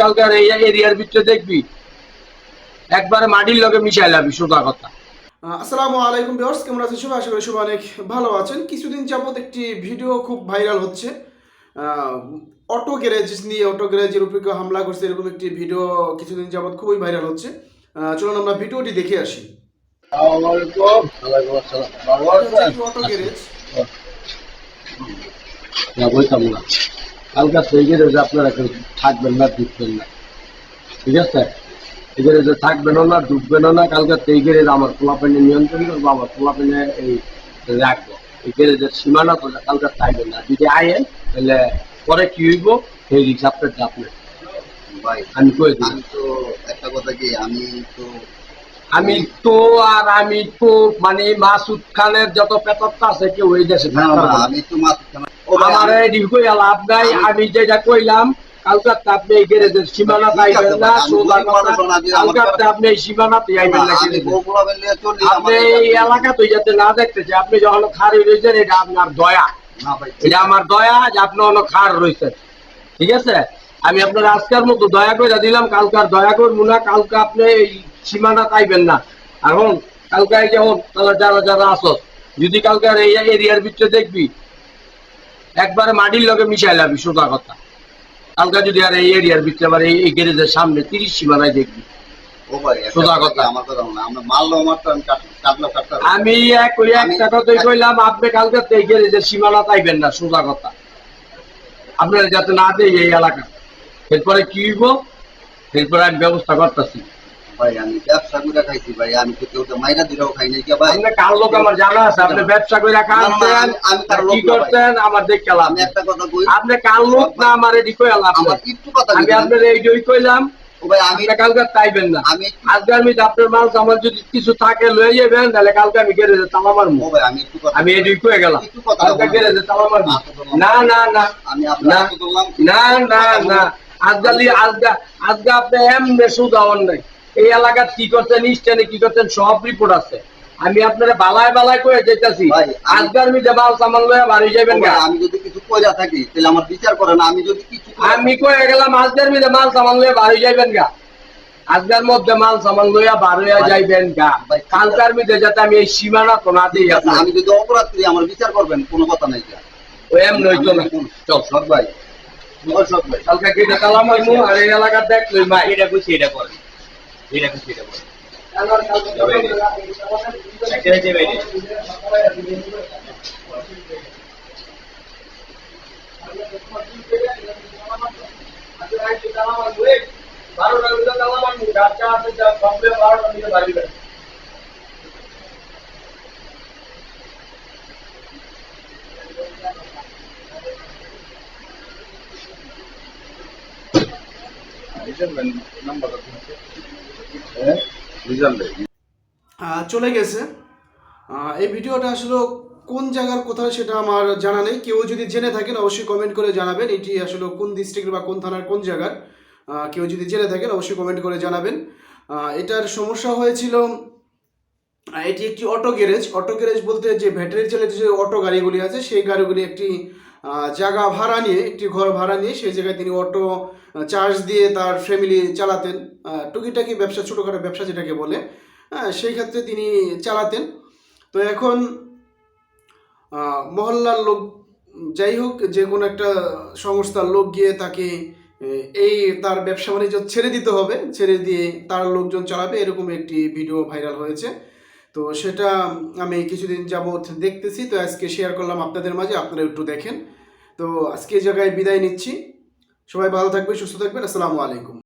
কালকার এই এরিয়ার ভিতরে দেখবি। একবারে মাটির লগে মিশাই লাবি সোজা কথা। আসসালামু আলাইকুম ভিউয়ার্স কেমন আছেন সবাই? আশা করি সবাই অনেক ভালো আছেন। কিছুদিন যাবত একটি ভিডিও খুব ভাইরাল হচ্ছে। অটো গ্যারেজ নিয়ে অটো গ্যারেজের উপরে কেউ হামলা করছে এরকম একটি ভিডিও কিছুদিন যাবত খুবই ভাইরাল হচ্ছে। চলুন আমরা ভিডিওটি দেখে আসি। Auto garage. না কালকার সেই গেলে আপনারা কেউ থাকবেন না ঢুকবেন না। ঠিক আছে? এখানে যে থাকবেন না ঢুকবেন না কালকার সেই গেলে আমার পোলাপেনে নিয়ন্ত্রণ করব আমার পোলাপেনে এই রাখব। এই গ্যারেজের সীমানা তো কালকার থাকবেন না। যদি আয়েন তাহলে পরে কি হইব? সেই রিক্স আপনার। ভাই আমি কই দিই? তো একটা কথা কি আমি তো আমি তো আর আমি তো মানে মাসুদ খানের যত পেপারটা আছে কেউ ওই দেশে। আমি তো ও ভাই, আমার আমি- কইয়া লাভ নাই আমি যেটা কইলাম কালকার আপনি এই গ্যারেজের সীমানা ঠিক পাইবেন আছে না ভাই, আমি সোজা গরিব কথা মানুষ, আমি- আমার কালকার আপনি এই সীমানাতে আইবেন না আমি গ্যারেজে। বগুড়া বেলিয়ে চলি, আপনি এই এলাকা তো যাতে না দেখতেছে আপনি যখন খারি রয়েছেন এটা আপনার দয়া। না এটা আমার দয়া যে আপনি খার রয়েছেন ঠিক আছে? আমি আপনার আজকের মতো দয়া করে দিলাম কালকার দয়া করব না কালকে আপনি এই সীমানা পাইবেন না। এখন কালকে এই যেমন তাহলে যারা যারা আসো যদি কালকার এই এরিয়ার ভিতরে দেখবি একবারে মাটির লগে মিশাই লাবি সোজা কথা। কালকা যদি আর এই এরিয়ার ভিতরে আবার এই গ্যারেজের সামনে তিরিশ সীমানায় দেখবি। আমি একটা কথাই কইলাম আপনি কালকে এই গ্যারেজের সীমানা না সোজা কথা। আপনার যাতে না দেয় এই এলাকা। এরপরে কি হইব? এরপরে আমি ব্যবস্থা করতেছি। ভাই, আমি ব্যবসা করে খাইছি ভাই, আমি তো কেউ তো মাইরা দিলেও খাই নাই কে ভাই। কার লোক আমার জানা আছে? আপনি ব্যবসা করে না, না, আমি- আমি লোক কি করতেন? আমার দেখে লাভ আমি একটা কথা কই, আপনি কার লোক না আমার এটি কইয়া লাভ আমার একটু কথা আমি আপনার এই জয় কইলাম ভাই, আমি কালকে তাইবেন না। আমি আজকে আমি আপনার মাল আমার যদি কিছু থাকে লয়ে যাবেন তাহলে কালকে আমি গ্যারেজে তালা মারবো ভাই, আমি একটু কথা- আমি এটি কয়ে গেলাম। কালকে বলব। তালা মারবো। না না না। আমি আপনার না। না আজকালি আজকা আজকে আপনি এমনি সুদাওয়ার নাই। এই এলাকার কি করছেন ইস্টানে কি করছেন সব রিপোর্ট আছে। আমি আপনারা বালায় বালায় করে যেতেছি ভাই, আমি- মাল সামান লয়ে বাড়ি যাবেন গা। ভাই, আমি যদি কিছু কইরা থাকি তাহলে আমার বিচার করেন আমি যদি কিছু আমি কয়ে গেলাম আজকের মিটে মাল সামান লয়ে বাড়ি যাবেন গা। আজকের মধ্যে মাল সামান লইয়া বার হইয়া যাইবেন গা। ভাই, কালকার মিটে যাতে আমি এই সীমানা তো না দিই আমি যদি অপরাধ করি আমার বিচার করবেন কোনো কথা নাই যা। ও এম নইতো না। চল সৎ ভাই। ও সৎ ভাই। কালকে কেটে আর এই এলাকার দেখ লই মা এটা কইছি এটা করে। এটা কইছি এটা করে এখানে যে বাইরে বারোটা মিলে তালাম আইমু গাছটা আছে যা সবলে বারোটা মিলে বাড়ি বেড়ে আহ, চলে গেছে। এই ভিডিওটা আসলে কোন জায়গার কোথায় সেটা আমার জানা নেই। কেউ যদি জেনে থাকেন, অবশ্যই কমেন্ট করে জানাবেন এটি আসলে কোন ডিস্ট্রিক্ট বা কোন থানার কোন জায়গার। কেউ যদি জেনে থাকেন, অবশ্যই কমেন্ট করে জানাবেন। এটার সমস্যা হয়েছিল এটি একটি অটো গ্যারেজ অটো গ্যারেজ বলতে যে ব্যাটারি চালিত যে অটো গাড়িগুলি আছে, সেই গাড়িগুলি একটি জায়গা ভাড়া নিয়ে, একটি ঘর ভাড়া নিয়ে সেই জায়গায় তিনি অটো চার্জ দিয়ে তার ফ্যামিলি চালাতেন। টুকিটাকি ব্যবসা, ছোটোখাটো ব্যবসা যেটাকে বলে। হ্যাঁ সেই ক্ষেত্রে তিনি চালাতেন। তো এখন মহল্লার লোক, যাই হোক, যে কোনো একটা সংস্থার লোক গিয়ে তাকে এই তার ব্যবসা বাণিজ্য ছেড়ে দিতে হবে। ছেড়ে দিয়ে তার লোকজন চালাবে, এরকম একটি ভিডিও ভাইরাল হয়েছে। তো সেটা আমি কিছুদিন যাবৎ দেখতেছি, তো আজকে শেয়ার করলাম আপনাদের মাঝে, আপনারা একটু দেখেন। তো আজকে এই জায়গায় বিদায় নিচ্ছি। সবাই ভালো থাকবে সুস্থ থাকবেন, আসসালামু আলাইকুম।